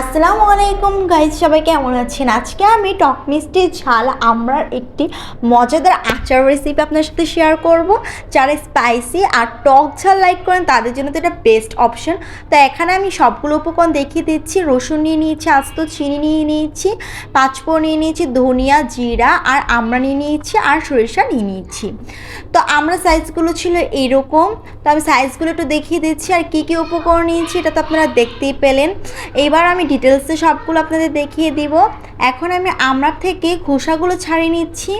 আসসালামু আলাইকুম গাইজ সবাই কেমন আছেন? আজকে আমি টক মিষ্টি ঝাল আমরার একটি মজাদার আচার রেসিপি আপনার সাথে শেয়ার করব, যারা স্পাইসি আর টক ঝাল লাইক করেন, তাদের জন্য তো এটা বেস্ট অপশন তো এখানে আমি সবগুলো উপকরণ দেখিয়ে দিচ্ছি, রসুন নিয়ে নিয়েছি, আস্ত চিনি নিয়ে নিয়েছি, পাঁচফোড়ন নিয়ে নিয়েছি, ধনিয়া, জিরা আর আমরা নিয়ে নিয়েছি আর সরিষা নিয়ে নিয়েছি। তো আমরা সাইজগুলো ছিল এরকম, তো আমি সাইজগুলো একটু দেখিয়ে দিচ্ছি আর কী কী উপকরণ নিয়েছি, এটা তো আপনারা দেখতেই পেলেন। এবার আমি ডিটেলসে সবগুলো আপনাদের দেখিয়ে দিব। এখন আমি আমড়ার থেকে খোসাগুলো ছাড়িয়ে নিচ্ছি।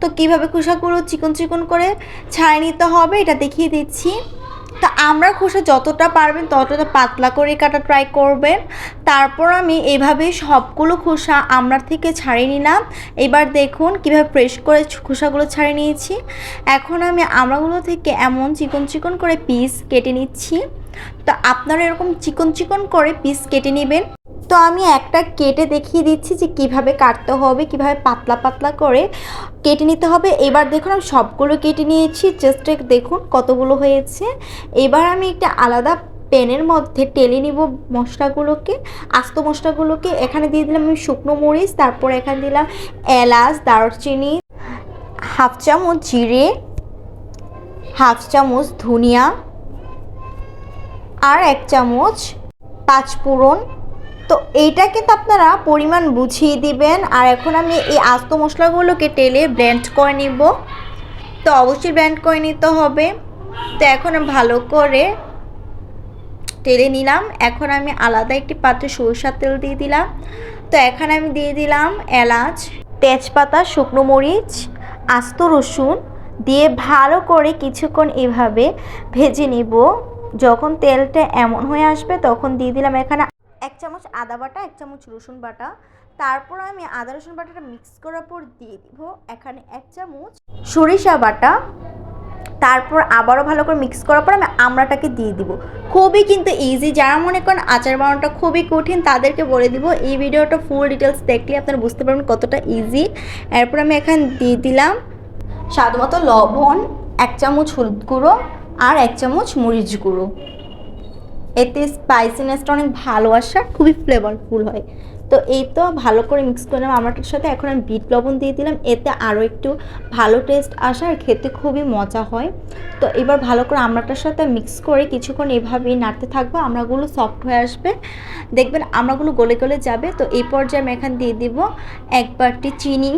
তো কীভাবে খোসাগুলো চিকন চিকন করে ছাড়িয়ে নিতে হবে এটা দেখিয়ে দিচ্ছি। তো আমরা খোসা যতটা পারবেন ততটা পাতলা করে কাটা ট্রাই করবেন। তারপর আমি এভাবে সবগুলো খোসা আমড়ার থেকে ছাড়িয়ে নিলাম। এবার দেখুন কীভাবে প্রেস করে খোসাগুলো ছাড়িয়ে নিয়েছি। এখন আমি আমড়াগুলো থেকে এমন চিকন চিকন করে পিস কেটে নিচ্ছি। তো আপনারা এরকম চিকন চিকন করে পিস কেটে নেবেন। তো আমি একটা কেটে দেখিয়ে দিচ্ছি যে কীভাবে কাটতে হবে, কীভাবে পাতলা পাতলা করে কেটে নিতে হবে। এবার দেখুন, আমি সবগুলো কেটে নিয়েছি। জাস্ট দেখুন কতগুলো হয়েছে। এবার আমি একটা আলাদা প্যানের মধ্যে টেলে নিব মশলাগুলোকে, আস্ত মশলাগুলোকে। এখানে দিয়ে দিলাম আমি শুকনো মরিচ, তারপর এখানে দিলাম এলাচ, দারচিনি, হাফ চামচ জিরে, হাফ চামচ ধনিয়া, আর এক চামচ পাঁচফোড়ন তো এইটা কিন্তু আপনারা পরিমাণ বুঝিয়ে দিবেন। আর এখন আমি এই আস্ত মশলাগুলোকে টেলে ব্লেন্ড করে নিব। তো অবশ্যই ব্লেন্ড করে নিতে হবে। তো এখন ভালো করে টেলে নিলাম। এখন আমি আলাদা একটি পাত্রে সরষার তেল দিয়ে দিলাম। তো এখানে আমি দিয়ে দিলাম এলাচ, তেজপাতা, শুকনো মরিচ, আস্ত রসুন দিয়ে ভালো করে কিছুক্ষণ এভাবে ভেজে নিব। যখন তেলটা এমন হয়ে আসবে তখন দিয়ে দিলাম এখানে এক চামচ আদা বাটা, এক চামচ রসুন বাটা। তারপর আমি আদা, রসুন বাটাটা মিক্স করার পর দিয়ে দিব এখানে এক চামচ সরিষা বাটা। তারপর আবারও ভালো করে মিক্স করার পর আমি আমড়াটাকে দিয়ে দিব। খুবই কিন্তু ইজি যারা মনে করেন আচার বানানোটা খুবই কঠিন, তাদেরকে বলে দিব, এই ভিডিওটা ফুল ডিটেলস দেখলে আপনারা বুঝতে পারবেন কতটা ইজি এরপর আমি এখানে দিয়ে দিলাম স্বাদ মতো লবণ, এক চামচ হলুদ গুঁড়ো আর এক চামচ মরিচ গুঁড়ো। এতে স্পাইসিনেসটা অনেক ভালো আসে খুবই ফ্লেভারফুল হয়। তো এই তো ভালো করে মিক্স করলাম আমরাটার সাথে এখন আমি বিট লবণ দিয়ে দিলাম। এতে আরও একটু ভালো টেস্ট আসে আর খেতে খুবই মজা হয়। তো এবার ভালো করে আমড়াটার সাথে মিক্স করে কিছুক্ষণ এভাবেই নাড়তে থাকব। আমড়াগুলো সফট হয়ে আসবে। দেখবেন আমড়াগুলো গলে গলে যাবে। তো এই পর্যায়ে আমি এখানে দিয়ে দিব এক বাটি চিনি।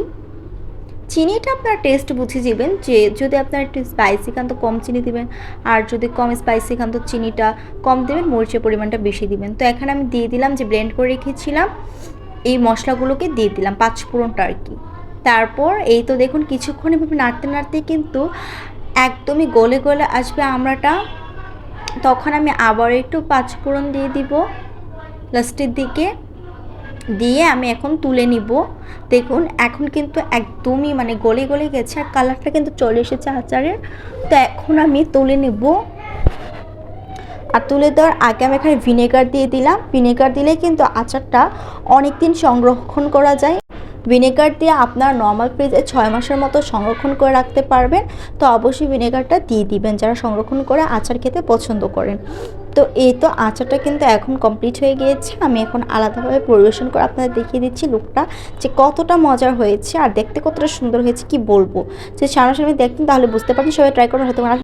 চিনিটা আপনার টেস্ট বুঝে যাবেন যে যদি আপনার একটু স্পাইসি খান তো কম চিনি দিবেন, আর যদি কম স্পাইসি খান তো চিনিটা কম দেবেন, মরিচের পরিমাণটা বেশি দিবেন। তো এখানে আমি দিয়ে দিলাম, যে ব্লেন্ড করে রেখেছিলাম, এই মশলাগুলোকে দিয়ে দিলাম, পাঁচ ফোড়নটা আর কি। তারপর এই তো দেখুন, কিছুক্ষণ এভাবে নাড়তে নাড়তে কিন্তু একদমই গলে গলে আসবে আমরাটা। তখন আমি আবার একটু পাঁচ ফোড়ন দিয়ে দিব লাস্টের দিকে। দিয়ে আমি এখন তুলে নিব। দেখুন, এখন কিন্তু একদমই মানে গলে গলে গেছে আর কালারটা কিন্তু চলে এসেছে আচারের। তো এখন আমি তুলে নেব। আর তুলে দেওয়ার আগে আমি এখানে ভিনেগার দিয়ে দিলাম। ভিনেগার দিলে কিন্তু আচারটা অনেক দিন সংরক্ষণ করা যায়। ভিনেগার দিয়ে আপনার নর্মাল ফ্রিজে ছয় মাসের মতো সংরক্ষণ করে রাখতে পারবেন, তো অবশ্যই ভিনেগারটা দিয়ে দিবেন যারা সংরক্ষণ করে আচার খেতে পছন্দ করেন। তো এই তো আচারটা কিন্তু এখন কমপ্লিট হয়ে গিয়েছে, আমি এখন আলাদাভাবে পরিবেশন করে আপনাদের দেখিয়ে দিচ্ছি লুকটা যে কতটা মজার হয়েছে আর দেখতে কতটা সুন্দর হয়েছে কি বলব। যে সামনাসামনি দেখতেন তাহলে বুঝতে পারবেন, সবাই ট্রাই করবেন হয়তো